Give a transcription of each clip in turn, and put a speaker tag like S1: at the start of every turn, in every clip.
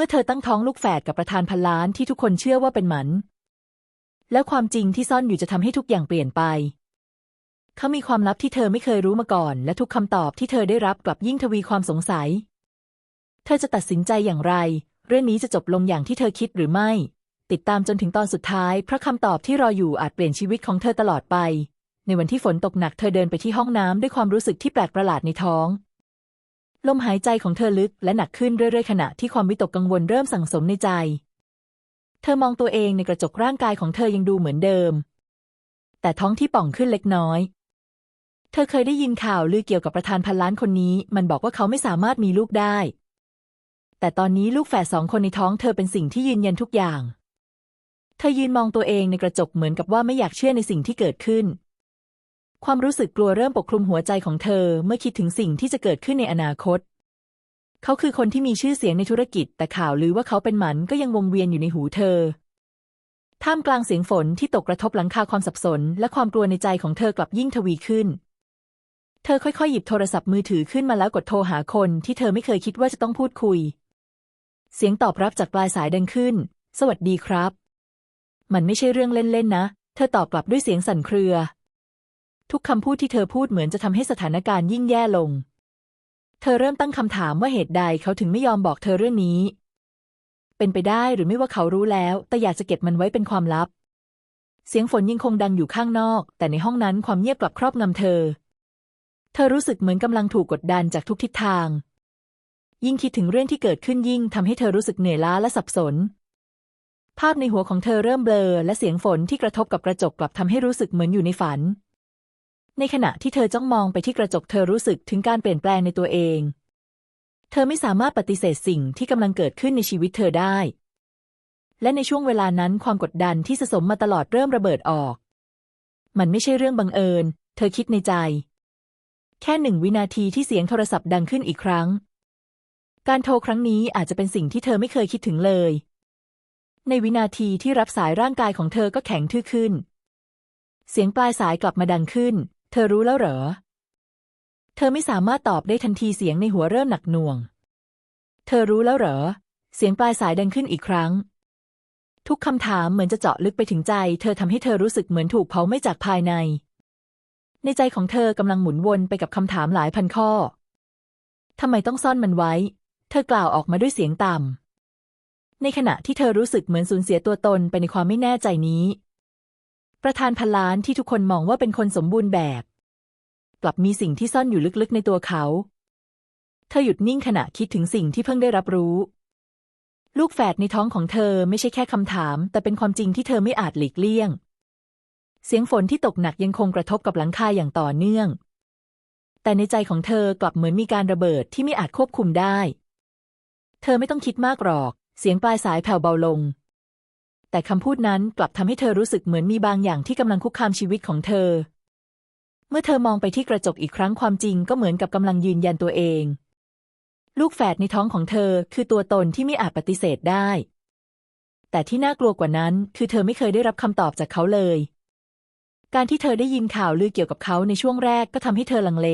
S1: มื่อเธอตั้งท้องลูกแฝดกับประธานพันล้านที่ทุกคนเชื่อว่าเป็นหมัน แล้วความจริงที่ซ่อนอยู่จะทำให้ทุกอย่างเปลี่ยนไป เขามีความลับที่เธอไม่เคยรู้มาก่อน และทุกคำตอบที่เธอได้รับกลับยิ่งทวีความสงสัย เธอจะตัดสินใจอย่างไร เรื่องนี้จะจบลงอย่างที่เธอคิดหรือไม่ ติดตามจนถึงตอนสุดท้าย เพราะคำตอบที่รออยู่อาจเปลี่ยนชีวิตของเธอตลอดไป ในวันที่ฝนตกหนักเธอเดินไปที่ห้องน้ำด้วยความรู้สึกที่แปลกประหลาดในท้อง ลมหายใจของเธอลึกและหนักขึ้นเรื่อยๆ ขณะที่ความวิตกกังวลเริ่มสั่งสมในใจ เธอมองตัวเองในกระจกร่างกายของเธอยังดูเหมือนเดิม แต่ท้องที่ป่องขึ้นเล็กน้อย เธอเคยได้ยินข่าวลือเกี่ยวกับประธานพันล้านคนนี้ มันบอกว่าเขาไม่สามารถมีลูกได้ แต่ตอนนี้ลูกแฝดสองคนในท้องเธอเป็นสิ่งที่ยืนยันทุกอย่าง เธอยืนมองตัวเองในกระจกเหมือนกับว่าไม่อยากเชื่อในสิ่งที่เกิดขึ้น ความรู้สึกกลัวเริ่มปกคลุมหัวใจของเธอเมื่อคิดถึงสิ่งที่จะเกิดขึ้นในอนาคต เขาคือคนที่มีชื่อเสียงในธุรกิจ แต่ข่าวลือว่าเขาเป็นหมันก็ยังวงเวียนอยู่ในหูเธอ ท่ามกลางเสียงฝนที่ตกกระทบหลังคาความสับสน และความกลัวในใจของเธอกลับยิ่งทวีขึ้น เธอค่อยๆ หยิบโทรศัพท์มือถือขึ้นมาแล้วกดโทรหาคนที่เธอไม่เคยคิดว่าจะต้องพูดคุย เสียงตอบรับจากปลายสายดังขึ้น สวัสดีครับ มันไม่ใช่เรื่องเล่นๆนะ เธอตอบกลับด้วยเสียงสั่นเครือ ทุกคำพูดที่เธอพูดเหมือนจะทำให้สถานการณ์ยิ่งแย่ลง เธอเริ่มตั้งคำถามว่าเหตุใดเขาถึงไม่ยอมบอกเธอเรื่องนี้ เป็นไปได้หรือไม่ว่าเขารู้แล้ว แต่อยากจะเก็บมันไว้เป็นความลับ เสียงฝนยังคงดังอยู่ข้างนอก แต่ในห้องนั้นความเงียบกลับครอบงำเธอ เธอรู้สึกเหมือนกำลังถูกกดดันจากทุกทิศทาง ยิ่งคิดถึงเรื่องที่เกิดขึ้นยิ่งทำให้เธอรู้สึกเหนื่อยล้าและสับสนภาพในหัวของเธอเริ่มเบลอ และเสียงฝนที่กระทบกับกระจกกลับทำให้รู้สึกเหมือนอยู่ในฝัน ในขณะที่เธอจ้องมองไปที่กระจกเธอรู้สึกถึงการเปลี่ยนแปลงในตัวเอง เธอไม่สามารถปฏิเสธสิ่งที่กำลังเกิดขึ้นในชีวิตเธอได้ และในช่วงเวลานั้นความกดดันที่สะสมมาตลอดเริ่มระเบิดออก มันไม่ใช่เรื่องบังเอิญ เธอคิดในใจ แค่หนึ่งวินาทีที่เสียงโทรศัพท์ดังขึ้นอีกครั้ง การโทรครั้งนี้อาจจะเป็นสิ่งที่เธอไม่เคยคิดถึงเลย ในวินาทีที่รับสายร่างกายของเธอก็แข็งทื่อขึ้น เสียงปลายสายกลับมาดังขึ้น เธอรู้แล้วเหรอ เธอไม่สามารถตอบได้ทันทีเสียงในหัวเริ่มหนักหน่วง เธอรู้แล้วเหรอ เสียงปลายสายดังขึ้นอีกครั้ง ทุกคำถามเหมือนจะเจาะลึกไปถึงใจ เธอทำให้เธอรู้สึกเหมือนถูกเผาไม้จากภายใน ในใจของเธอกำลังหมุนวนไปกับคำถามหลายพันข้อทำไมต้องซ่อนมันไว้ เธอกล่าวออกมาด้วยเสียงต่ำในขณะที่เธอรู้สึกเหมือนสูญเสียตัวตนไปในความไม่แน่ใจนี้ ประธานพันล้านที่ทุกคนมองว่าเป็นคนสมบูรณ์แบบ กลับมีสิ่งที่ซ่อนอยู่ลึกๆในตัวเขา เธอหยุดนิ่งขณะคิดถึงสิ่งที่เพิ่งได้รับรู้ ลูกแฝดในท้องของเธอไม่ใช่แค่คำถาม แต่เป็นความจริงที่เธอไม่อาจหลีกเลี่ยง เสียงฝนที่ตกหนักยังคงกระทบกับหลังคาอย่างต่อเนื่อง แต่ในใจของเธอกลับเหมือนมีการระเบิดที่ไม่อาจควบคุมได้ เธอไม่ต้องคิดมากหรอก เสียงปลายสายแผ่วเบาลง แต่คำพูดนั้นกลับทำให้เธอรู้สึกเหมือนมีบางอย่างที่กำลังคุกคามชีวิตของเธอ เมื่อเธอมองไปที่กระจกอีกครั้งความจริงก็เหมือนกับกำลังยืนยันตัวเอง ลูกแฝดในท้องของเธอคือตัวตนที่ไม่อาจปฏิเสธได้ แต่ที่น่ากลัวกว่านั้น คือเธอไม่เคยได้รับคำตอบจากเขาเลย การที่เธอได้ยินข่าวลือเกี่ยวกับเขาในช่วงแรกก็ทำให้เธอลังเล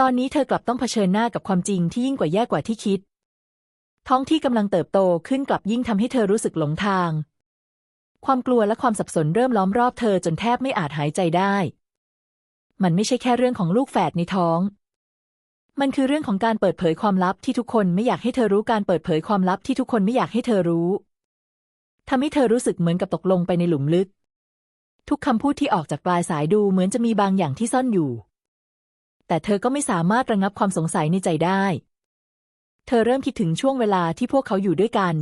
S1: ตอนนี้เธอกลับต้องเผชิญหน้ากับความจริงที่ยิ่งกว่าแย่กว่าที่คิด ท้องที่กำลังเติบโตขึ้นกลับยิ่งทำให้เธอรู้สึกหลงทาง ความกลัวและความสับสนเริ่มล้อมรอบเธอจนแทบไม่อาจหายใจได้ มันไม่ใช่แค่เรื่องของลูกแฝดในท้อง มันคือเรื่องของการเปิดเผยความลับที่ทุกคนไม่อยากให้เธอรู้การเปิดเผยความลับที่ทุกคนไม่อยากให้เธอรู้ทำให้เธอรู้สึกเหมือนกับตกลงไปในหลุมลึก ทุกคำพูดที่ออกจากปลายสายดูเหมือนจะมีบางอย่างที่ซ่อนอยู่ แต่เธอก็ไม่สามารถระงับความสงสัยในใจได้ เธอเริ่มคิดถึงช่วงเวลาที่พวกเขาอยู่ด้วยกัน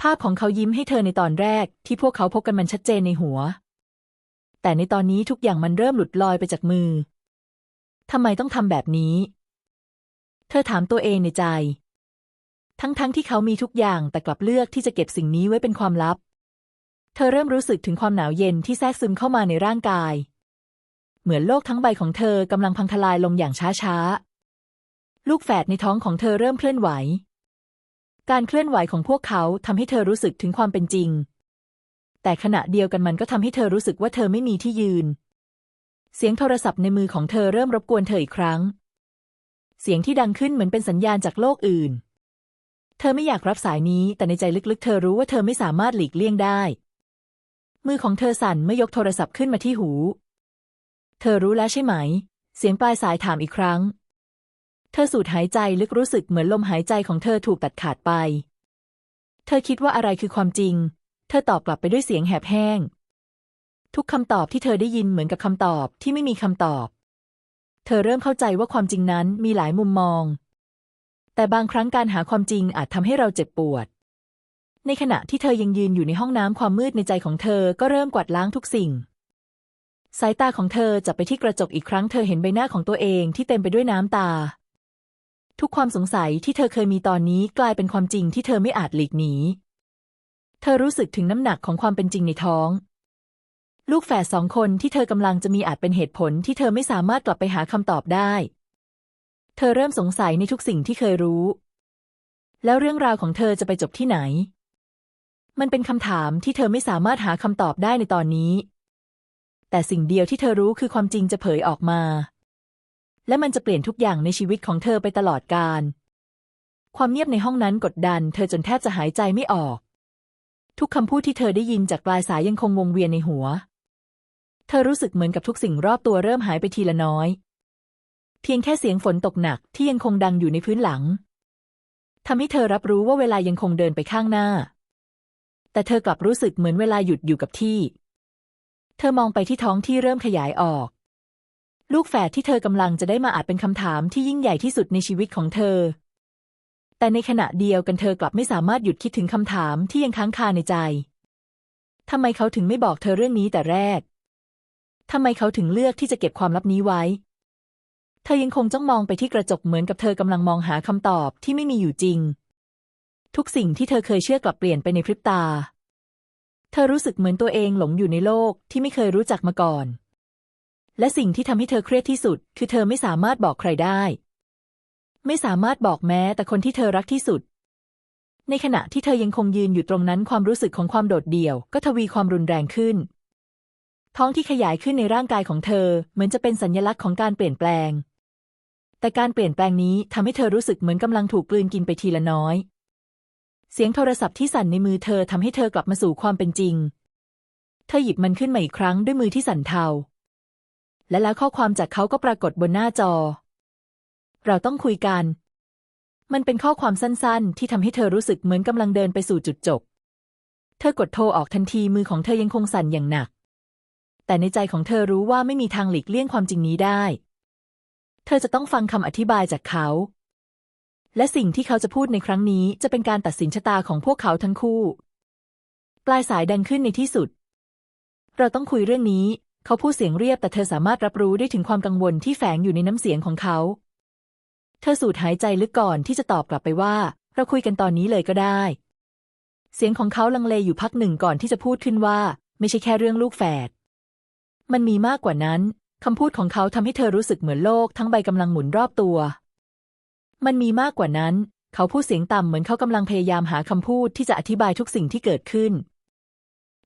S1: ภาพของเขายิ้มให้เธอในตอนแรกที่พวกเขาพบกันมันชัดเจนในหัว แต่ในตอนนี้ทุกอย่างมันเริ่มหลุดลอยไปจากมือทำไมต้องทำแบบนี้ เธอถามตัวเองในใจ ทั้งๆทที่เขามีทุกอย่างแต่กลับเลือกที่จะเก็บสิ่งนี้ไว้เป็นความลับ เธอเริ่มรู้สึกถึงความหนาวเย็นที่แทรกซึมเข้ามาในร่างกาย เหมือนโลกทั้งใบของเธอกำลังพังทลายลงอย่างช้าๆ ลูกแฝดในท้องของเธอเริ่มเคลื่อนไหว การเคลื่อนไหวของพวกเขาทำให้เธอรู้สึกถึงความเป็นจริง แต่ขณะเดียวกันมันก็ทำให้เธอรู้สึกว่าเธอไม่มีที่ยืน เสียงโทรศัพท์ในมือของเธอเริ่มรบกวนเธออีกครั้ง เสียงที่ดังขึ้นเหมือนเป็นสัญญาณจากโลกอื่น เธอไม่อยากรับสายนี้ แต่ในใจลึกๆ เธอรู้ว่าเธอไม่สามารถหลีกเลี่ยงได้ มือของเธอสั่นเมื่อยกโทรศัพท์ขึ้นมาที่หู เธอรู้แล้วใช่ไหม เสียงปลายสายถามอีกครั้ง เธอสูดหายใจลึกรู้สึกเหมือนลมหายใจของเธอถูกตัดขาดไป เธอคิดว่าอะไรคือความจริง เธอตอบกลับไปด้วยเสียงแหบแห้ง ทุกคำตอบที่เธอได้ยินเหมือนกับคำตอบที่ไม่มีคำตอบ เธอเริ่มเข้าใจว่าความจริงนั้นมีหลายมุมมอง แต่บางครั้งการหาความจริงอาจทำให้เราเจ็บปวด ในขณะที่เธอยังยืนอยู่ในห้องน้ำความมืดในใจของเธอก็เริ่มกวาดล้างทุกสิ่งสายตาของเธอจับไปที่กระจกอีกครั้งเธอเห็นใบหน้าของตัวเองที่เต็มไปด้วยน้ำตา ทุกความสงสัยที่เธอเคยมีตอนนี้กลายเป็นความจริงที่เธอไม่อาจหลีกหนี เธอรู้สึกถึงน้ำหนักของความเป็นจริงในท้อง ลูกแฝดสองคนที่เธอกำลังจะมีอาจเป็นเหตุผลที่เธอไม่สามารถกลับไปหาคำตอบได้ เธอเริ่มสงสัยในทุกสิ่งที่เคยรู้ แล้วเรื่องราวของเธอจะไปจบที่ไหน มันเป็นคำถามที่เธอไม่สามารถหาคำตอบได้ในตอนนี้ แต่สิ่งเดียวที่เธอรู้คือความจริงจะเผยออกมา และมันจะเปลี่ยนทุกอย่างในชีวิตของเธอไปตลอดกาลความเงียบในห้องนั้นกดดัน เธอจนแทบจะหายใจไม่ออก ทุกคำพูดที่เธอได้ยินจากปลายสายยังคงวงเวียนในหัว เธอรู้สึกเหมือนกับทุกสิ่งรอบตัวเริ่มหายไปทีละน้อย เพียงแค่เสียงฝนตกหนักที่ยังคงดังอยู่ในพื้นหลังทำให้เธอรับรู้ว่าเวลายังคงเดินไปข้างหน้า แต่เธอกลับรู้สึกเหมือนเวลาหยุดอยู่กับที่ เธอมองไปที่ท้องที่เริ่มขยายออก ลูกแฝดที่เธอกำลังจะได้มาอาจเป็นคำถามที่ยิ่งใหญ่ที่สุดในชีวิตของเธอ แต่ในขณะเดียวกันเธอกลับไม่สามารถหยุดคิดถึงคำถามที่ยังค้างคาในใจทำไมเขาถึงไม่บอกเธอเรื่องนี้แต่แรกทำไมเขาถึงเลือกที่จะเก็บความลับนี้ไว้ เธอยังคงจ้องมองไปที่กระจกเหมือนกับเธอกำลังมองหาคำตอบที่ไม่มีอยู่จริง ทุกสิ่งที่เธอเคยเชื่อกลับเปลี่ยนไปในพริบตา เธอรู้สึกเหมือนตัวเองหลงอยู่ในโลกที่ไม่เคยรู้จักมาก่อน และสิ่งที่ทำให้เธอเครียดที่สุด คือเธอไม่สามารถบอกใครได้ ไม่สามารถบอกแม้แต่คนที่เธอรักที่สุด ในขณะที่เธอยังคงยืนอยู่ตรงนั้นความรู้สึกของความโดดเดี่ยว ก็ทวีความรุนแรงขึ้น ท้องที่ขยายขึ้นในร่างกายของเธอ เหมือนจะเป็นสัญลักษณ์ของการเปลี่ยนแปลง แต่การเปลี่ยนแปลงนี้ทำให้เธอรู้สึกเหมือนกำลังถูกกลืนกินไปทีละน้อย เสียงโทรศัพท์ที่สั่นในมือเธอทำให้เธอกลับมาสู่ความเป็นจริง เธอหยิบมันขึ้นมาอีกครั้งด้วยมือที่สั่นเทา และแล้วข้อความจากเขาก็ปรากฏบนหน้าจอ เราต้องคุยกัน มันเป็นข้อความสั้นๆ ที่ทำให้เธอรู้สึกเหมือนกำลังเดินไปสู่จุดจบ เธอกดโทรออกทันทีมือของเธอยังคงสั่นอย่างหนัก แต่ในใจของเธอรู้ว่าไม่มีทางหลีกเลี่ยงความจริงนี้ได้ เธอจะต้องฟังคำอธิบายจากเขา และสิ่งที่เขาจะพูดในครั้งนี้จะเป็นการตัดสินชะตาของพวกเขาทั้งคู่ ปลายสายดังขึ้นในที่สุด เราต้องคุยเรื่องนี้ เขาพูดเสียงเรียบแต่เธอสามารถรับรู้ได้ถึงความกังวลที่แฝงอยู่ในน้ำเสียงของเขา เธอสูดหายใจลึกก่อนที่จะตอบกลับไปว่า เราคุยกันตอนนี้เลยก็ได้ เสียงของเขาลังเลอยู่พักหนึ่งก่อนที่จะพูดขึ้นว่า ไม่ใช่แค่เรื่องลูกแฝด มันมีมากกว่านั้นคำพูดของเขาทำให้เธอรู้สึกเหมือนโลกทั้งใบกำลังหมุนรอบตัว มันมีมากกว่านั้น เขาพูดเสียงต่ำเหมือนเขากำลังพยายามหาคำพูดที่จะอธิบายทุกสิ่งที่เกิดขึ้น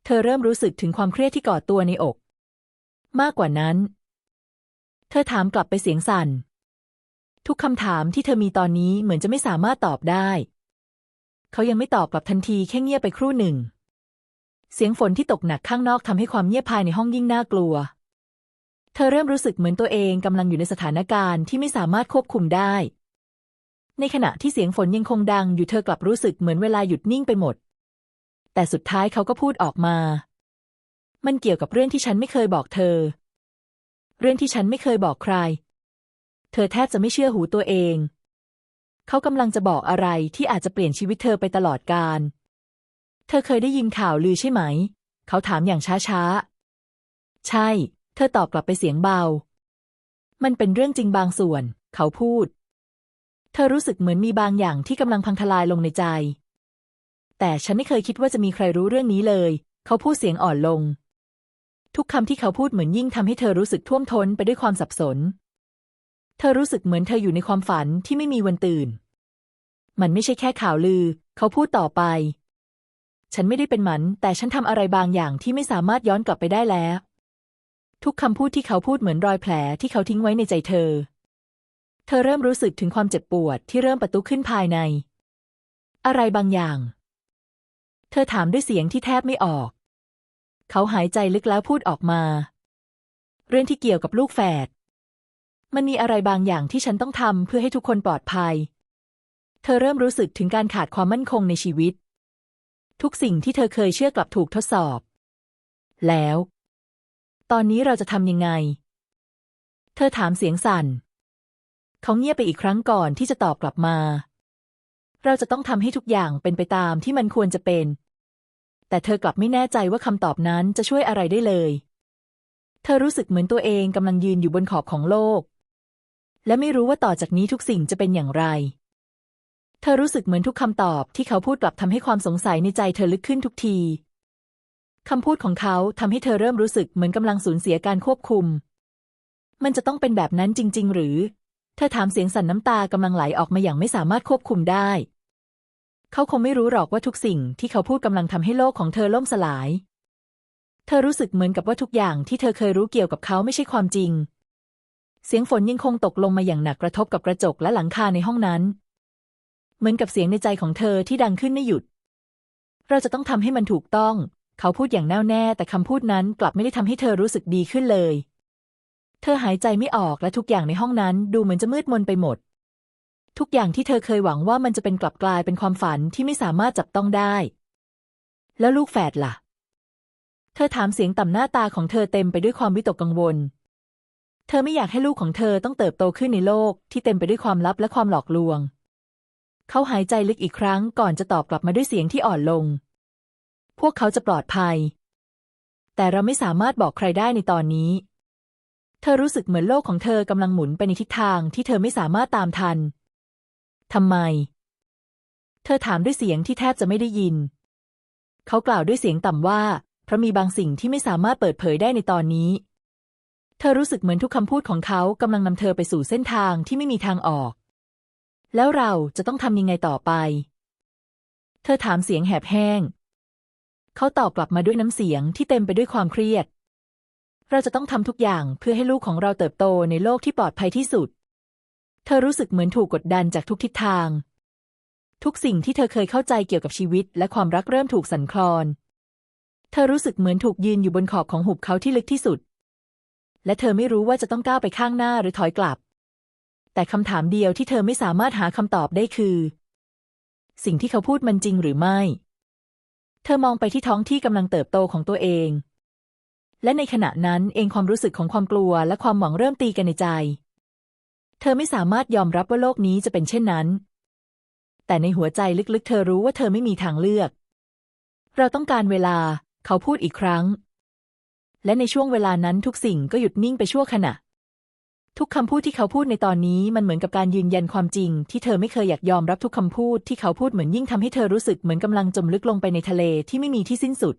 S1: เธอเริ่มรู้สึกถึงความเครียดที่ก่อตัวในอก มากกว่านั้น เธอถามกลับไปเสียงสั่น ทุกคำถามที่เธอมีตอนนี้เหมือนจะไม่สามารถตอบได้ เขายังไม่ตอบกลับทันทีแค่เงียบไปครู่หนึ่ง เสียงฝนที่ตกหนักข้างนอกทำให้ความเงียบภายในห้องยิ่งน่ากลัว เธอเริ่มรู้สึกเหมือนตัวเองกำลังอยู่ในสถานการณ์ที่ไม่สามารถควบคุมได้ ในขณะที่เสียงฝนยังคงดังอยู่เธอกลับรู้สึกเหมือนเวลาหยุดนิ่งไปหมด แต่สุดท้ายเขาก็พูดออกมา มันเกี่ยวกับเรื่องที่ฉันไม่เคยบอกเธอ เรื่องที่ฉันไม่เคยบอกใคร เธอแทบจะไม่เชื่อหูตัวเอง เขากำลังจะบอกอะไรที่อาจจะเปลี่ยนชีวิตเธอไปตลอดกาล เธอเคยได้ยินข่าวลือใช่ไหม เขาถามอย่างช้าๆ ใช่ เธอตอบกลับไปเสียงเบา มันเป็นเรื่องจริงบางส่วน เขาพูด เธอรู้สึกเหมือนมีบางอย่างที่กำลังพังทลายลงในใจ แต่ฉันไม่เคยคิดว่าจะมีใครรู้เรื่องนี้เลย เขาพูดเสียงอ่อนลง ทุกคำที่เขาพูดเหมือนยิ่งทำให้เธอรู้สึกท่วมท้นไปด้วยความสับสน เธอรู้สึกเหมือนเธออยู่ในความฝันที่ไม่มีวันตื่น มันไม่ใช่แค่ข่าวลือ เขาพูดต่อไป ฉันไม่ได้เป็นหมัน แต่ฉันทำอะไรบางอย่างที่ไม่สามารถย้อนกลับไปได้แล้ว ทุกคำพูดที่เขาพูดเหมือนรอยแผลที่เขาทิ้งไว้ในใจเธอ เธอเริ่มรู้สึกถึงความเจ็บปวดที่เริ่มประตุขึ้นภายใน อะไรบางอย่าง เธอถามด้วยเสียงที่แทบไม่ออก เขาหายใจลึกแล้วพูดออกมา เรื่องที่เกี่ยวกับลูกแฝด มันมีอะไรบางอย่างที่ฉันต้องทำเพื่อให้ทุกคนปลอดภัย เธอเริ่มรู้สึกถึงการขาดความมั่นคงในชีวิต ทุกสิ่งที่เธอเคยเชื่อกลับถูกทดสอบ แล้ว ตอนนี้เราจะทำยังไง เธอถามเสียงสั่น เขาเงียบไปอีกครั้งก่อนที่จะตอบกลับมา เราจะต้องทำให้ทุกอย่างเป็นไปตามที่มันควรจะเป็น แต่เธอกลับไม่แน่ใจว่าคำตอบนั้นจะช่วยอะไรได้เลย เธอรู้สึกเหมือนตัวเองกำลังยืนอยู่บนขอบของโลก และไม่รู้ว่าต่อจากนี้ทุกสิ่งจะเป็นอย่างไร เธอรู้สึกเหมือนทุกคำตอบที่เขาพูดกลับทำให้ความสงสัยในใจเธอลึกขึ้นทุกทีคำพูดของเขาทำให้เธอเริ่มรู้สึกเหมือนกำลังสูญเสียการควบคุม มันจะต้องเป็นแบบนั้นจริง ๆ หรือ เธอถามเสียงสั่นน้ำตากำลังไหลออกมาอย่างไม่สามารถควบคุมได้ เขาคงไม่รู้หรอกว่าทุกสิ่งที่เขาพูดกำลังทำให้โลกของเธอล่มสลาย เธอรู้สึกเหมือนกับว่าทุกอย่างที่เธอเคยรู้เกี่ยวกับเขาไม่ใช่ความจริง เสียงฝนยังคงตกลงมาอย่างหนักกระทบกับกระจกและหลังคาในห้องนั้น เหมือนกับเสียงในใจของเธอที่ดังขึ้นไม่หยุด เราจะต้องทำให้มันถูกต้อง เขาพูดอย่างแน่วแน่แต่คำพูดนั้นกลับไม่ได้ทำให้เธอรู้สึกดีขึ้นเลย เธอหายใจไม่ออกและทุกอย่างในห้องนั้นดูเหมือนจะมืดมนไปหมด ทุกอย่างที่เธอเคยหวังว่ามันจะเป็นกลับกลายเป็นความฝันที่ไม่สามารถจับต้องได้ แล้วลูกแฝดล่ะ เธอถามเสียงต่ำหน้าตาของเธอเต็มไปด้วยความวิตกกังวล เธอไม่อยากให้ลูกของเธอต้องเติบโตขึ้นในโลกที่เต็มไปด้วยความลับและความหลอกลวง เขาหายใจลึกอีกครั้งก่อนจะตอบกลับมาด้วยเสียงที่อ่อนลง พวกเขาจะปลอดภัย แต่เราไม่สามารถบอกใครได้ในตอนนี้เธอรู้สึกเหมือนโลกของเธอกำลังหมุนไปในทิศทางที่เธอไม่สามารถตามทัน ทำไม เธอถามด้วยเสียงที่แทบจะไม่ได้ยิน เขากล่าวด้วยเสียงต่ำว่า เพราะมีบางสิ่งที่ไม่สามารถเปิดเผยได้ในตอนนี้ เธอรู้สึกเหมือนทุกคำพูดของเขากำลังนำเธอไปสู่เส้นทางที่ไม่มีทางออก แล้วเราจะต้องทำยังไงต่อไป เธอถามเสียงแหบแห้ง เขาตอบกลับมาด้วยน้ำเสียงที่เต็มไปด้วยความเครียดเราจะต้องทำทุกอย่างเพื่อให้ลูกของเราเติบโตในโลกที่ปลอดภัยที่สุด เธอรู้สึกเหมือนถูกกดดันจากทุกทิศทาง ทุกสิ่งที่เธอเคยเข้าใจเกี่ยวกับชีวิต และความรักเริ่มถูกสั่นคลอน เธอรู้สึกเหมือนถูกยืนอยู่บนขอบของหุบเขาที่ลึกที่สุด และเธอไม่รู้ว่าจะต้องก้าวไปข้างหน้าหรือถอยกลับ แต่คำถามเดียวที่เธอไม่สามารถหาคำตอบได้คือ สิ่งที่เขาพูดมันจริงหรือไม่ เธอมองไปที่ท้องที่กำลังเติบโตของตัวเอง และในขณะนั้นเองความรู้สึกของความกลัวและความหวังเริ่มตีกันในใจ เธอไม่สามารถยอมรับว่าโลกนี้จะเป็นเช่นนั้น แต่ในหัวใจลึกๆ เธอรู้ว่าเธอไม่มีทางเลือก เราต้องการเวลา เขาพูดอีกครั้ง และในช่วงเวลานั้นทุกสิ่งก็หยุดนิ่งไปชั่วขณะ ทุกคำพูดที่เขาพูดในตอนนี้มันเหมือนกับการยืนยันความจริง ที่เธอไม่เคยอยากยอมรับทุกคำพูดที่เขาพูดเหมือนยิ่งทำให้เธอรู้สึกเหมือนกำลังจมลึกลงไปในทะเลที่ไม่มีที่สิ้นสุด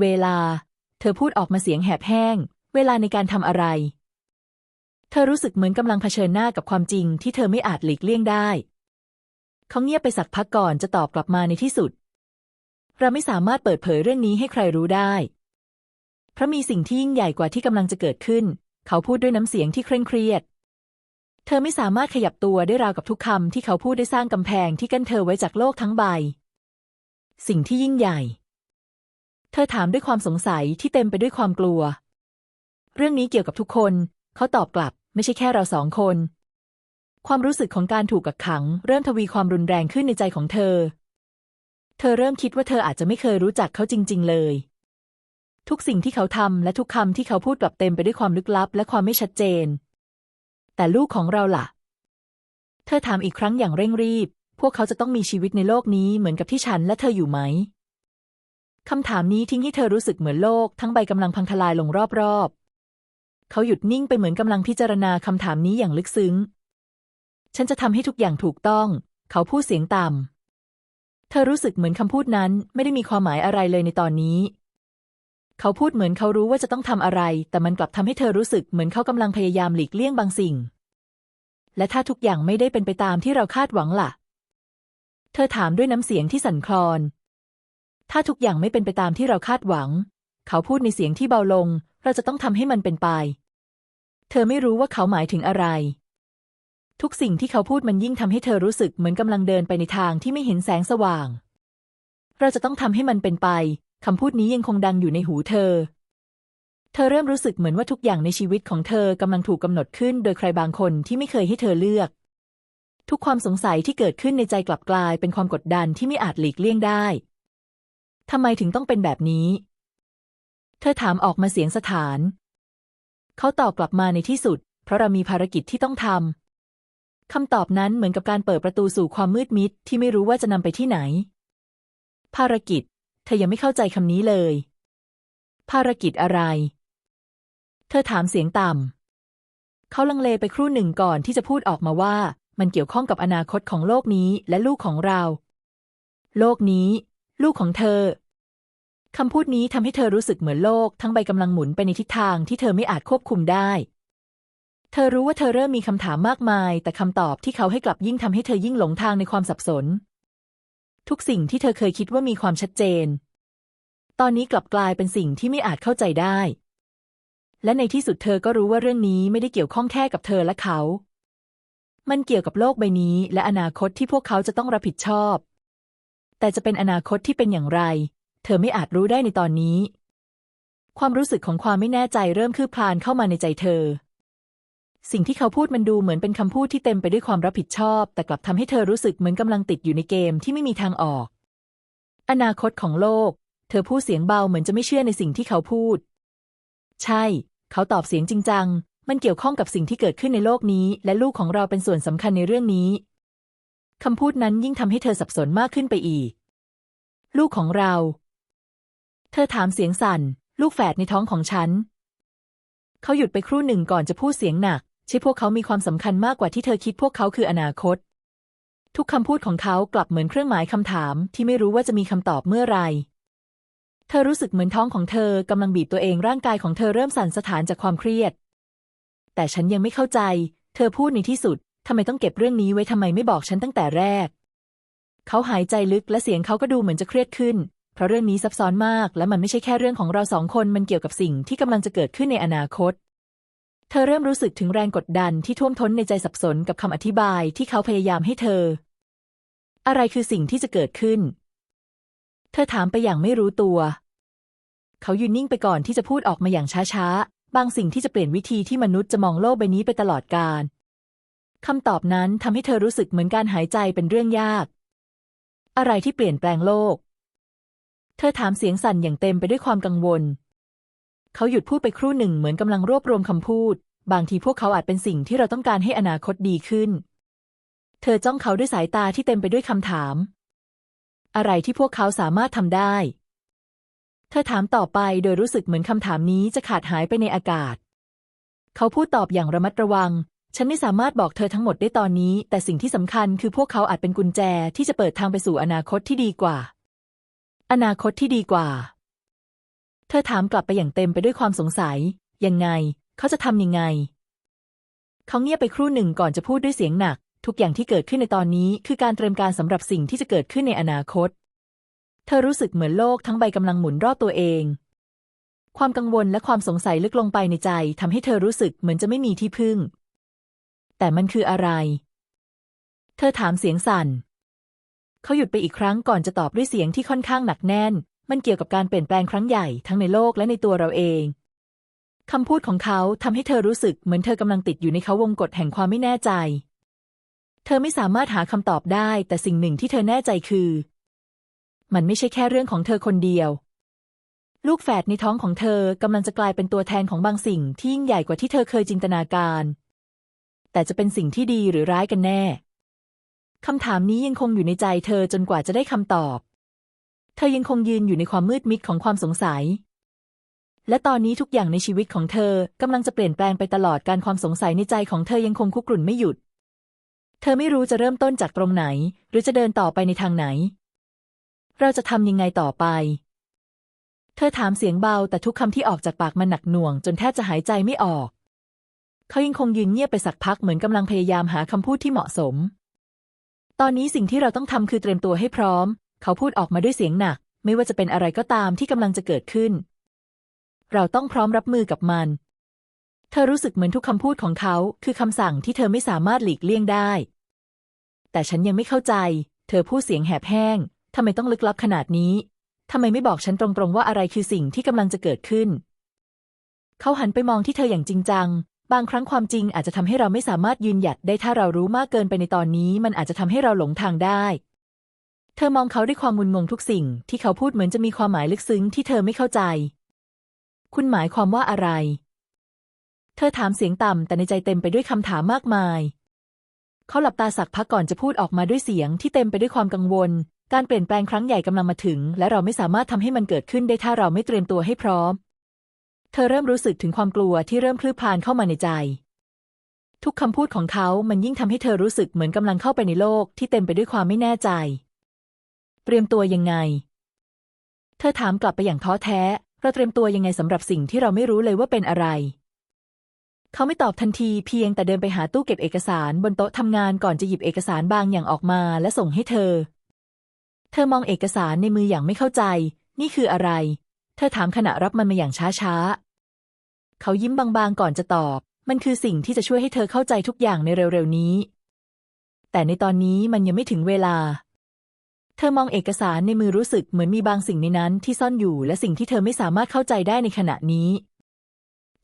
S1: เวลา เธอพูดออกมาเสียงแหบแห้ง เวลาในการทำอะไร เธอรู้สึกเหมือนกำลังเผชิญหน้ากับความจริงที่เธอไม่อาจหลีกเลี่ยงได้ เขาเงียบไปสักพักก่อนจะตอบกลับมาในที่สุด เราไม่สามารถเปิดเผยเรื่องนี้ให้ใครรู้ได้ เพราะมีสิ่งที่ยิ่งใหญ่กว่าที่กำลังจะเกิดขึ้น เขาพูดด้วยน้ำเสียงที่เคร่งเครียด เธอไม่สามารถขยับตัวได้ราวกับทุกคำที่เขาพูดได้สร้างกำแพงที่กั้นเธอไว้จากโลกทั้งใบ สิ่งที่ยิ่งใหญ่ เธอถามด้วยความสงสัยที่เต็มไปด้วยความกลัว เรื่องนี้เกี่ยวกับทุกคน เขาตอบกลับ ไม่ใช่แค่เราสองคน ความรู้สึกของการถูกกักขัง เริ่มทวีความรุนแรงขึ้นในใจของเธอ เธอเริ่มคิดว่าเธออาจจะไม่เคยรู้จักเขาจริง ๆ เลย ทุกสิ่งที่เขาทำและทุกคำที่เขาพูดกลับเต็มไปด้วยความลึกลับ และความไม่ชัดเจน แต่ลูกของเราล่ะ เธอถามอีกครั้งอย่างเร่งรีบ พวกเขาจะต้องมีชีวิตในโลกนี้เหมือนกับที่ฉันและเธออยู่ไหมคำถามนี้ทิ้งให้เธอรู้สึกเหมือนโลกทั้งใบกำลังพังทลายลงรอบๆ เขาหยุดนิ่งไปเหมือนกำลังพิจารณาคำถามนี้อย่างลึกซึ้ง ฉันจะทำให้ทุกอย่างถูกต้อง เขาพูดเสียงต่ำ เธอรู้สึกเหมือนคำพูดนั้นไม่ได้มีความหมายอะไรเลยในตอนนี้ เขาพูดเหมือนเขารู้ว่าจะต้องทำอะไร แต่มันกลับทำให้เธอรู้สึกเหมือนเขากำลังพยายามหลีกเลี่ยงบางสิ่ง และถ้าทุกอย่างไม่ได้เป็นไปตามที่เราคาดหวังล่ะ เธอถามด้วยน้ำเสียงที่สั่นคลอน ถ้าทุกอย่างไม่เป็นไปตามที่เราคาดหวัง เขาพูดในเสียงที่เบาลง เราจะต้องทำให้มันเป็นไป เธอไม่รู้ว่าเขาหมายถึงอะไร ทุกสิ่งที่เขาพูดมันยิ่งทำให้เธอรู้สึกเหมือนกำลังเดินไปในทางที่ไม่เห็นแสงสว่าง เราจะต้องทำให้มันเป็นไปคำพูดนี้ยังคงดังอยู่ในหูเธอ เธอเริ่มรู้สึกเหมือนว่าทุกอย่างในชีวิตของเธอกำลังถูกกำหนดขึ้นโดยใครบางคนที่ไม่เคยให้เธอเลือก ทุกความสงสัยที่เกิดขึ้นในใจกลับกลายเป็นความกดดันที่ไม่อาจหลีกเลี่ยงได้ทำไมถึงต้องเป็นแบบนี้ เธอถามออกมาเสียงสถาน เขาตอบกลับมาในที่สุด เพราะเรามีภารกิจที่ต้องทำคำตอบนั้นเหมือนกับการเปิดประตูสู่ความมืดมิดที่ไม่รู้ว่าจะนำไปที่ไหน ภารกิจ เธอยังไม่เข้าใจคำนี้เลย ภารกิจอะไร เธอถามเสียงต่ำเขาลังเลไปครู่หนึ่งก่อนที่จะพูดออกมาว่า มันเกี่ยวข้องกับอนาคตของโลกนี้และลูกของเรา โลกนี้ ลูกของเธอ คำพูดนี้ทำให้เธอรู้สึกเหมือนโลก ทั้งใบกำลังหมุนไปในทิศทางที่เธอไม่อาจควบคุมได้ เธอรู้ว่าเธอเริ่มมีคำถามมากมาย แต่คำตอบที่เขาให้กลับยิ่งทำให้เธอยิ่งหลงทางในความสับสน ทุกสิ่งที่เธอเคยคิดว่ามีความชัดเจน ตอนนี้กลับกลายเป็นสิ่งที่ไม่อาจเข้าใจได้ และในที่สุดเธอก็รู้ว่าเรื่องนี้ไม่ได้เกี่ยวข้องแค่กับเธอและเขา มันเกี่ยวกับโลกใบนี้ และอนาคตที่พวกเขาจะต้องรับผิดชอบ แต่จะเป็นอนาคตที่เป็นอย่างไร เธอไม่อาจรู้ได้ในตอนนี้ ความรู้สึกของความไม่แน่ใจเริ่มคืบคลานเข้ามาในใจเธอ สิ่งที่เขาพูดมันดูเหมือนเป็นคำพูดที่เต็มไปด้วยความรับผิดชอบ แต่กลับทำให้เธอรู้สึกเหมือนกำลังติดอยู่ในเกมที่ไม่มีทางออก อนาคตของโลก เธอพูดเสียงเบาเหมือนจะไม่เชื่อในสิ่งที่เขาพูด ใช่ เขาตอบเสียงจริงจัง มันเกี่ยวข้องกับสิ่งที่เกิดขึ้นในโลกนี้ และลูกของเราเป็นส่วนสำคัญในเรื่องนี้คำพูดนั้นยิ่งทำให้เธอสับสนมากขึ้นไปอีก ลูกของเรา เธอถามเสียงสั่น ลูกแฝดในท้องของฉัน เขาหยุดไปครู่หนึ่งก่อนจะพูดเสียงหนัก ใช่พวกเขามีความสำคัญมากกว่าที่เธอคิดพวกเขาคืออนาคต ทุกคำพูดของเขากลับเหมือนเครื่องหมายคำถามที่ไม่รู้ว่าจะมีคำตอบเมื่อไร เธอรู้สึกเหมือนท้องของเธอกำลังบีบตัวเองร่างกายของเธอเริ่มสั่นสะท้านจากความเครียด แต่ฉันยังไม่เข้าใจ เธอพูดในที่สุดทำไมต้องเก็บเรื่องนี้ไว้ทำไมไม่บอกฉันตั้งแต่แรก เขาหายใจลึกและเสียงเขาก็ดูเหมือนจะเครียดขึ้น เพราะเรื่องนี้ซับซ้อนมาก และมันไม่ใช่แค่เรื่องของเราสองคนมันเกี่ยวกับสิ่งที่กำลังจะเกิดขึ้นในอนาคต เธอเริ่มรู้สึกถึงแรงกดดันที่ท่วมท้นในใจสับสนกับคำอธิบายที่เขาพยายามให้เธอ อะไรคือสิ่งที่จะเกิดขึ้น เธอถามไปอย่างไม่รู้ตัว เขายืนนิ่งไปก่อนที่จะพูดออกมาอย่างช้าๆ บางสิ่งที่จะเปลี่ยนวิธีที่มนุษย์จะมองโลกใบนี้ไปตลอดกาลคำตอบนั้นทำให้เธอรู้สึกเหมือนการหายใจเป็นเรื่องยาก อะไรที่เปลี่ยนแปลงโลก เธอถามเสียงสั่นอย่างเต็มไปด้วยความกังวล เขาหยุดพูดไปครู่หนึ่งเหมือนกำลังรวบรวมคำพูด บางทีพวกเขาอาจเป็นสิ่งที่เราต้องการให้อนาคตดีขึ้น เธอจ้องเขาด้วยสายตาที่เต็มไปด้วยคำถาม อะไรที่พวกเขาสามารถทำได้ เธอถามต่อไปโดยรู้สึกเหมือนคำถามนี้จะขาดหายไปในอากาศ เขาพูดตอบอย่างระมัดระวัง ฉันไม่สามารถบอกเธอทั้งหมดได้ตอนนี้ แต่สิ่งที่สำคัญคือพวกเขาอาจเป็นกุญแจที่จะเปิดทางไปสู่อนาคตที่ดีกว่า อนาคตที่ดีกว่า เธอถามกลับไปอย่างเต็มไปด้วยความสงสัย ยังไง เขาจะทำยังไง เขาเงียบไปครู่หนึ่งก่อนจะพูดด้วยเสียงหนัก ทุกอย่างที่เกิดขึ้นในตอนนี้คือการเตรียมการสำหรับสิ่งที่จะเกิดขึ้นในอนาคต เธอรู้สึกเหมือนโลกทั้งใบกำลังหมุนรอบตัวเอง ความกังวลและความสงสัยลึกลงไปในใจทำให้เธอรู้สึกเหมือนจะไม่มีที่พึ่ง แต่มันคืออะไร เธอถามเสียงสั่น เขาหยุดไปอีกครั้งก่อนจะตอบด้วยเสียงที่ค่อนข้างหนักแน่น มันเกี่ยวกับการเปลี่ยนแปลงครั้งใหญ่ทั้งในโลกและในตัวเราเองคำพูดของเขาทำให้เธอรู้สึกเหมือนเธอกำลังติดอยู่ในเขาวงกฏแห่งความไม่แน่ใจ เธอไม่สามารถหาคำตอบได้ แต่สิ่งหนึ่งที่เธอแน่ใจคือ มันไม่ใช่แค่เรื่องของเธอคนเดียว ลูกแฝดในท้องของเธอกำลังจะกลายเป็นตัวแทนของบางสิ่งที่ยิ่งใหญ่กว่าที่เธอเคยจินตนาการ แต่จะเป็นสิ่งที่ดีหรือร้ายกันแน่ คำถามนี้ยังคงอยู่ในใจเธอจนกว่าจะได้คำตอบ เธอยังคงยืนอยู่ในความมืดมิดของความสงสัย และตอนนี้ทุกอย่างในชีวิตของเธอกำลังจะเปลี่ยนแปลงไปตลอดการความสงสัยในใจของเธอยังคงคุกรุ่นไม่หยุด เธอไม่รู้จะเริ่มต้นจากตรงไหน หรือจะเดินต่อไปในทางไหน เราจะทำยังไงต่อไป เธอถามเสียงเบาแต่ทุกคำที่ออกจากปากมันหนักหน่วง จนแทบจะหายใจไม่ออก เขายังคงยืนเงียบไปสักพักเหมือนกำลังพยายามหาคำพูดที่เหมาะสม ตอนนี้สิ่งที่เราต้องทำคือเตรียมตัวให้พร้อม เขาพูดออกมาด้วยเสียงหนัก ไม่ว่าจะเป็นอะไรก็ตามที่กำลังจะเกิดขึ้น เราต้องพร้อมรับมือกับมัน เธอรู้สึกเหมือนทุกคำพูดของเขา คือคำสั่งที่เธอไม่สามารถหลีกเลี่ยงได้ แต่ฉันยังไม่เข้าใจ เธอพูดเสียงแหบแห้งทำไมต้องลึกลับขนาดนี้ทำไมไม่บอกฉันตรงๆว่าอะไรคือสิ่งที่กำลังจะเกิดขึ้น เขาหันไปมองที่เธออย่างจริงจัง บางครั้งความจริงอาจจะทำให้เราไม่สามารถยืนหยัดได้ถ้าเรารู้มากเกินไปในตอนนี้ มันอาจจะทำให้เราหลงทางได้ เธอมองเขาด้วยความงุนงงทุกสิ่ง ที่เขาพูดเหมือนจะมีความหมายลึกซึ้งที่เธอไม่เข้าใจ คุณหมายความว่าอะไร เธอถามเสียงต่ำแต่ในใจเต็มไปด้วยคำถามมากมาย เขาหลับตาสักพักก่อนจะพูดออกมาด้วยเสียงที่เต็มไปด้วยความกังวล การเปลี่ยนแปลงครั้งใหญ่กำลังมาถึง และเราไม่สามารถทำให้มันเกิดขึ้นได้ถ้าเราไม่เตรียมตัวให้พร้อม เธอเริ่มรู้สึกถึงความกลัวที่เริ่มคลืบคลานเข้ามาในใจ ทุกคำพูดของเขามันยิ่งทำให้เธอรู้สึกเหมือนกำลังเข้าไปในโลกที่เต็มไปด้วยความไม่แน่ใจ เตรียมตัวยังไง เธอถามกลับไปอย่างท้อแท้ เราเตรียมตัวยังไงสำหรับสิ่งที่เราไม่รู้เลยว่าเป็นอะไร เขาไม่ตอบทันทีเพียงแต่เดินไปหาตู้เก็บเอกสารบนโต๊ะทำงานก่อนจะหยิบเอกสารบางอย่างออกมาและส่งให้เธอ เธอมองเอกสารในมืออย่างไม่เข้าใจ นี่คืออะไร เธอถามขณะรับมันมาอย่างช้าๆ เขายิ้มบางๆก่อนจะตอบ มันคือสิ่งที่จะช่วยให้เธอเข้าใจทุกอย่างในเร็วๆนี้ แต่ในตอนนี้มันยังไม่ถึงเวลา เธอมองเอกสารในมือรู้สึกเหมือนมีบางสิ่งในนั้นที่ซ่อนอยู่และสิ่งที่เธอไม่สามารถเข้าใจได้ในขณะนี้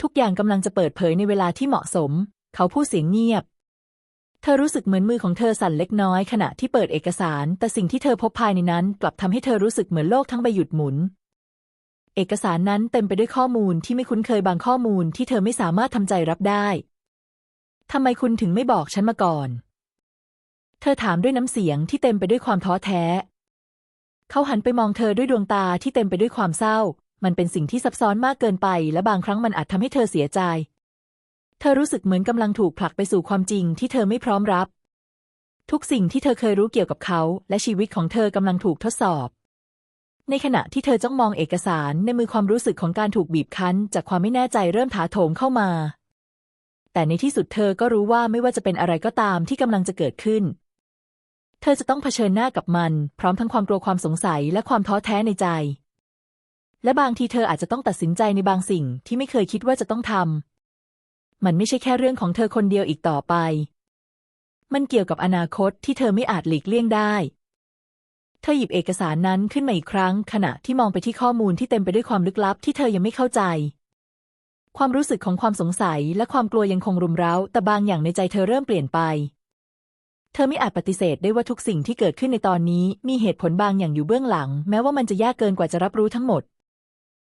S1: ทุกอย่างกำลังจะเปิดเผยในเวลาที่เหมาะสม เขาพูดเสียงเงียบ เธอรู้สึกเหมือนมือของเธอสั่นเล็กน้อยขณะที่เปิดเอกสาร แต่สิ่งที่เธอพบภายในนั้น กลับทำให้เธอรู้สึกเหมือนโลกทั้งใบหยุดหมุน เอกสารนั้นเต็มไปด้วยข้อมูลที่ไม่คุ้นเคยบางข้อมูลที่เธอไม่สามารถทำใจรับได้ ทำไมคุณถึงไม่บอกฉันมาก่อน เธอถามด้วยน้ำเสียงที่เต็มไปด้วยความท้อแท้ เขาหันไปมองเธอด้วยดวงตาที่เต็มไปด้วยความเศร้า มันเป็นสิ่งที่ซับซ้อนมากเกินไป และบางครั้งมันอาจทำให้เธอเสียใจ เธอรู้สึกเหมือนกำลังถูกผลักไปสู่ความจริงที่เธอไม่พร้อมรับ ทุกสิ่งที่เธอเคยรู้เกี่ยวกับเขา และชีวิตของเธอกำลังถูกทดสอบ ในขณะที่เธอจ้องมองเอกสารในมือความรู้สึกของการถูกบีบคั้น จากความไม่แน่ใจเริ่มถาโถมเข้ามา แต่ในที่สุดเธอก็รู้ว่าไม่ว่าจะเป็นอะไรก็ตามที่กำลังจะเกิดขึ้น เธอจะต้องเผชิญหน้ากับมัน พร้อมทั้งความกลัวความสงสัยและความท้อแท้ในใจ และบางทีเธออาจจะต้องตัดสินใจในบางสิ่งที่ไม่เคยคิดว่าจะต้องทำมันไม่ใช่แค่เรื่องของเธอคนเดียวอีกต่อไป มันเกี่ยวกับอนาคตที่เธอไม่อาจหลีกเลี่ยงได้ เธอหยิบเอกสารนั้นขึ้นมาอีกครั้ง ขณะที่มองไปที่ข้อมูลที่เต็มไปด้วยความลึกลับที่เธอยังไม่เข้าใจ ความรู้สึกของความสงสัยและความกลัวยังคงรุมเร้า แต่บางอย่างในใจเธอเริ่มเปลี่ยนไป เธอไม่อาจปฏิเสธได้ว่าทุกสิ่งที่เกิดขึ้นในตอนนี้มีเหตุผลบางอย่างอยู่เบื้องหลัง แม้ว่ามันจะยากเกินกว่าจะรับรู้ทั้งหมด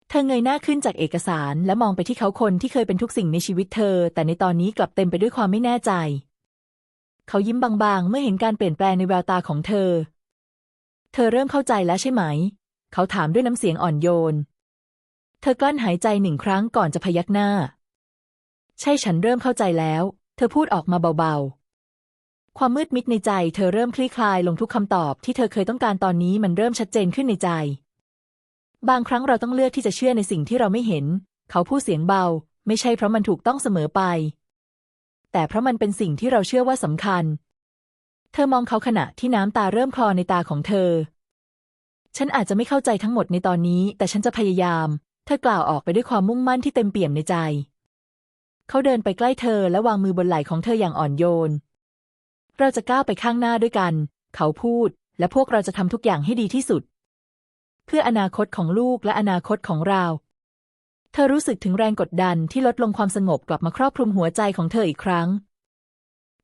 S1: เธอเงยหน้าขึ้นจากเอกสารและมองไปที่เขาคนที่เคยเป็นทุกสิ่งในชีวิตเธอ แต่ในตอนนี้กลับเต็มไปด้วยความไม่แน่ใจ เขายิ้มบางๆ เมื่อเห็นการเปลี่ยนแปลงในแววตาของเธอ เธอเริ่มเข้าใจแล้วใช่ไหม เขาถามด้วยน้ำเสียงอ่อนโยน เธอกลั้นหายใจหนึ่งครั้งก่อนจะพยักหน้า ใช่ฉันเริ่มเข้าใจแล้ว เธอพูดออกมาเบาๆ ความมืดมิดในใจ เธอเริ่มคลี่คลายลงทุกคำตอบที่เธอเคยต้องการตอนนี้มันเริ่มชัดเจนขึ้นในใจ บางครั้งเราต้องเลือกที่จะเชื่อในสิ่งที่เราไม่เห็น เขาพูดเสียงเบา ไม่ใช่เพราะมันถูกต้องเสมอไป แต่เพราะมันเป็นสิ่งที่เราเชื่อว่าสำคัญ เธอมองเขาขณะที่น้ำตาเริ่มคลอในตาของเธอ ฉันอาจจะไม่เข้าใจทั้งหมดในตอนนี้ แต่ฉันจะพยายาม เธอกล่าวออกไปด้วยความมุ่งมั่นที่เต็มเปี่ยมในใจ เขาเดินไปใกล้เธอและวางมือบนไหล่ของเธออย่างอ่อนโยน เราจะก้าวไปข้างหน้าด้วยกัน เขาพูด และพวกเราจะทำทุกอย่างให้ดีที่สุด เพื่ออนาคตของลูกและอนาคตของเราเธอรู้สึกถึงแรงกดดันที่ลดลงความสงบกลับมาครอบคลุมหัวใจของเธออีกครั้ง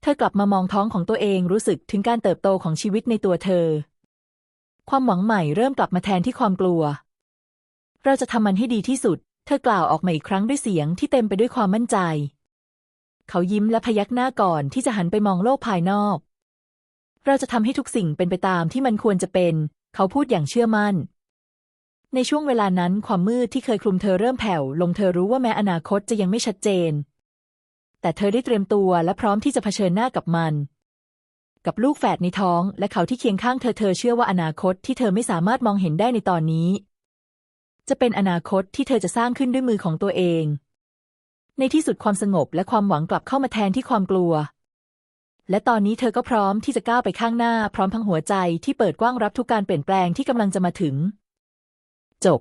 S1: เธอกลับมามองท้องของตัวเองรู้สึกถึงการเติบโตของชีวิตในตัวเธอ ความหวังใหม่เริ่มกลับมาแทนที่ความกลัว เราจะทำมันให้ดีที่สุด เธอกล่าวออกมาอีกครั้งด้วยเสียงที่เต็มไปด้วยความมั่นใจ เขายิ้มและพยักหน้าก่อนที่จะหันไปมองโลกภายนอก เราจะทำให้ทุกสิ่งเป็นไปตามที่มันควรจะเป็น เขาพูดอย่างเชื่อมั่น ในช่วงเวลานั้นความมืดที่เคยคลุมเธอเริ่มแผ่วลงเธอรู้ว่าแม้อนาคตจะยังไม่ชัดเจน แต่เธอได้เตรียมตัวและพร้อมที่จะเผชิญหน้ากับมัน กับลูกแฝดในท้อง และเขาที่เคียงข้างเธอเธอเชื่อว่าอนาคตที่เธอไม่สามารถมองเห็นได้ในตอนนี้ จะเป็นอนาคตที่เธอจะสร้างขึ้นด้วยมือของตัวเอง ในที่สุดความสงบและความหวังกลับเข้ามาแทนที่ความกลัว และตอนนี้เธอก็พร้อมที่จะก้าวไปข้างหน้า พร้อมทั้งหัวใจที่เปิดกว้างรับทุกการเปลี่ยนแปลงที่กำลังจะมาถึง จบ